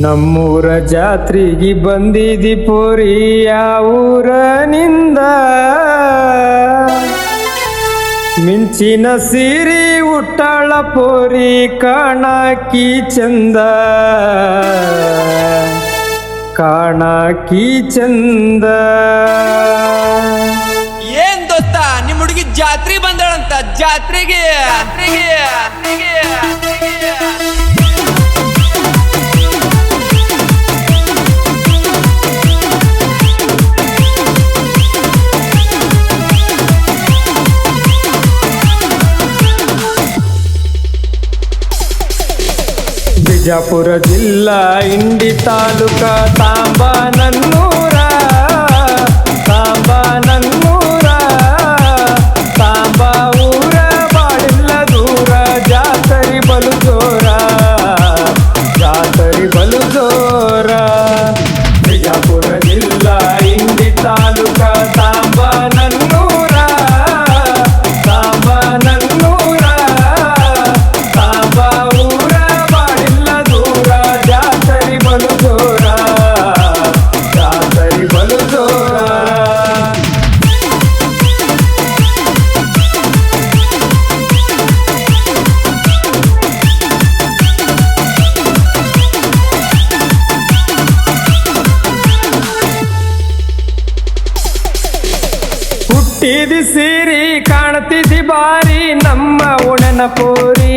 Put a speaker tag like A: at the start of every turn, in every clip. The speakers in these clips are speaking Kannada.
A: ನಮ್ಮೂರ ಜಾತ್ರೆಗೆ ಬಂದಿದಿ ಪೋರಿ ಊರನಿಂದ? ಮಿಂಚಿನ ಸೀರಿ ಉಟ್ಟಾಳ ಪೋರಿ, ಕಾಣಾಕಿ ಚಂದ. ಕಾಣಾಕಿ ಚಂದ.
B: ಏನ್ ದೋಸ್ತ, ನಿಮ್ ಹುಡುಗಿ ಜಾತ್ರೆ ಬಂದಳಂತ? ಜಾತ್ರೆಗೆ? ಜಾತ್ರೆಗೆ?
A: ಬಿಜಾಪುರ ಜಿಲ್ಲಾ ಇಂಡಿ ತಾಲೂಕ ತಾಂಬಾನನ್ನೂರ ಹುಟ್ಟಿದಿ ಸೀರಿ ಕಾಣ್ತಿದಿ ಬಾರಿ ನಮ್ಮ ಉಣನ ಪೂರಿ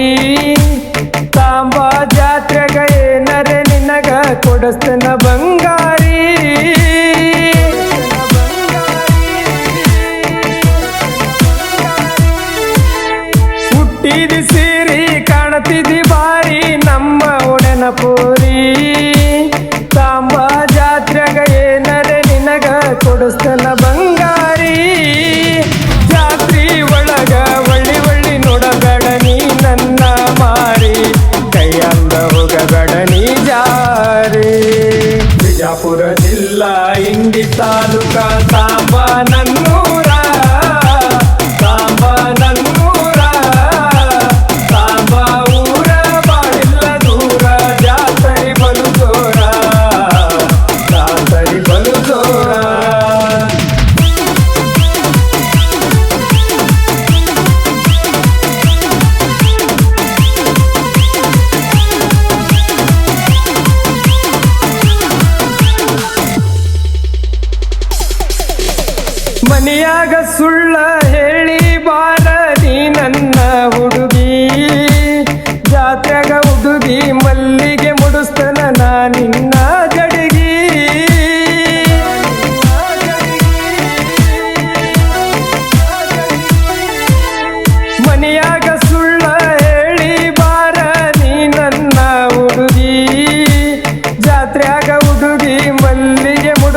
A: ತಾಂಬಾ ಜಾತ್ರೆಗ ಏನರೆ ನಿನಗ ಕೊಡಸ್ತನ ಬಂಗಾರಿ. ಹುಟ್ಟಿದ ಸೀರಿ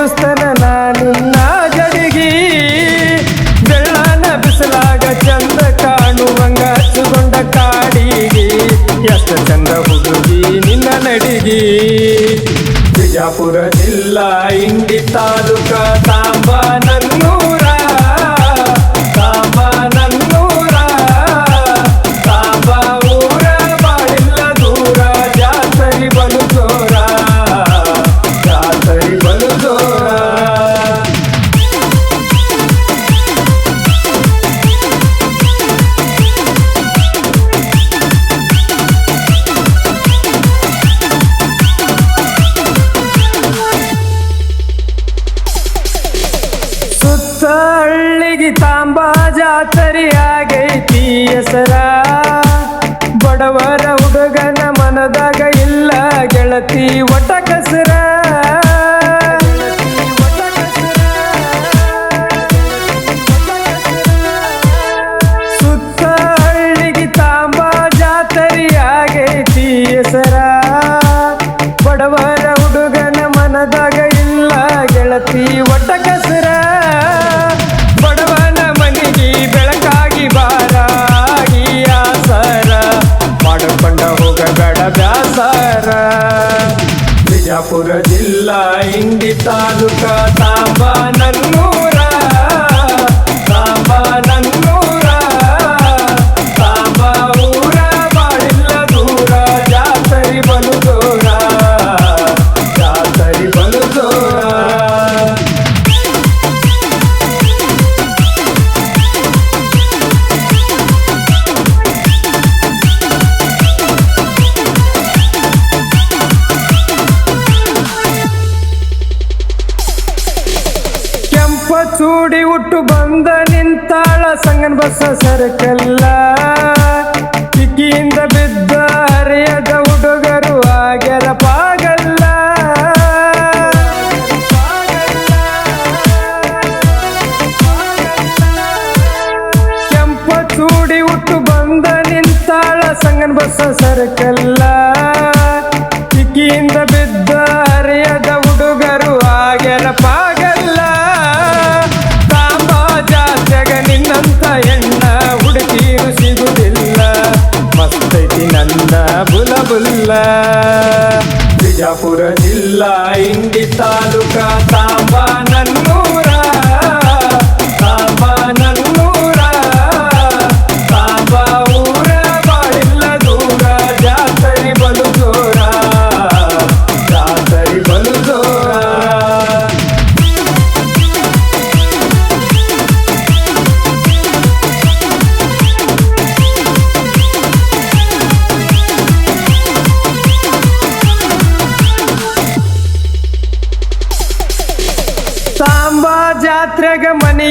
A: ಮುಡಿಸ್ತನ ನಿನ್ನ ಜಡಿಗಿ ಬೆಳ್ಳನ ಬಿಸಿಲಾಗ ಚಂದ ಕಾಣುವಂಗ ಹಚ್ಚಿಕೊಂಡ ಕಾಡಿಗಿ. ಎಷ್ಟು ಚಂದ ಹುಡುಗಿ ನಿನ್ನ ನಡಿಗಿ. ಬಿಜಾಪುರ ಜಿಲ್ಲಾ ಇಂಡಿ ತಾಲೂಕ ತಾಂಬಾ ಆಗೈತಿ ಹೆಸರ. ಬಡವರ ಹುಡುಗನ ಮನದಾಗ ಇಲ್ಲ ಗೆಳತಿ ಒಟ ಕಸರ. ಇಂಡಿ ತಾಲೂಕ ಹುಟ್ಟು ಬಂದ ನಿಂತಾಳ ಸಂಗನ ಬಸ ಸರ್ಕಲ್ಲ ಕಿಕ್ಕಿಯಿಂದ ಬಿದ್ದ ಹರಿಯದ ಹುಡುಗರು ಆಗ್ಯಾರ ಪಾಗಲ್ಲ ಕೆಂಪ ಚೂಡಿ ಹುಟ್ಟು ಬಂದ ನಿಂತಾಳ ಸಂಗನ ಬಸ ಸರ್ಕಲ್ಲ ಕಿಕ್ಕಿಯಿಂದ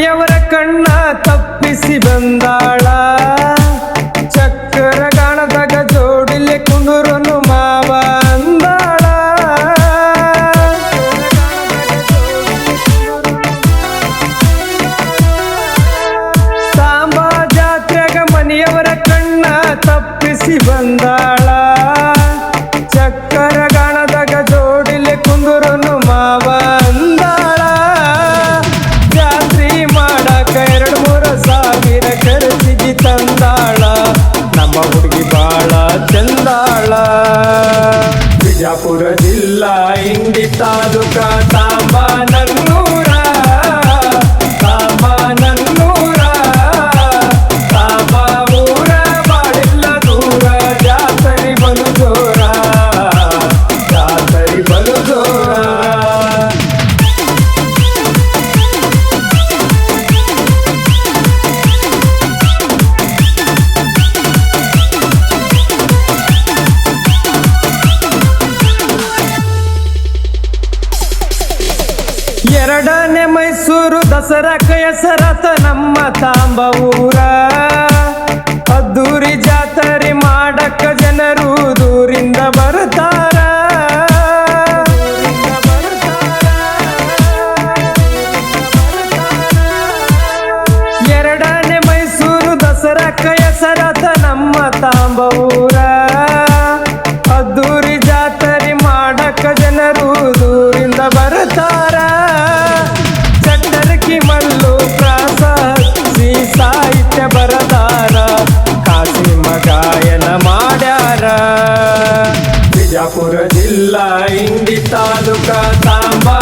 A: ಮನೆಯವರ ಕಣ್ಣ ತಪ್ಪಿಸಿ ಬಂದಾಳ. ಚಕ್ಕರ ಗಾಣದಾಗ ಜೋಡಿಲೆ ಕುಂದುರನು ಮಾವ ಅಂದಾಳ. ಸಾಂಬಾ ಜಾತ್ರೆಗ ಮನೆಯವರ ಕಣ್ಣ ತಪ್ಪಿಸಿ ಬಂದಾಳ. ತಂದಾಳ ನಮ್ಮ ಹುಡುಗಿ ಬಾಳ ಚಂದಾಳ. ಬಿಜಾಪುರ ಜಿಲ್ಲಾ ಇಂಡಿ ತಾಲೂಕ ತಾಂಬ ದಸರಾಕ ಹೆಸರಾತ ನಮ್ಮ ತಾಂಬ ಊರ Tampa.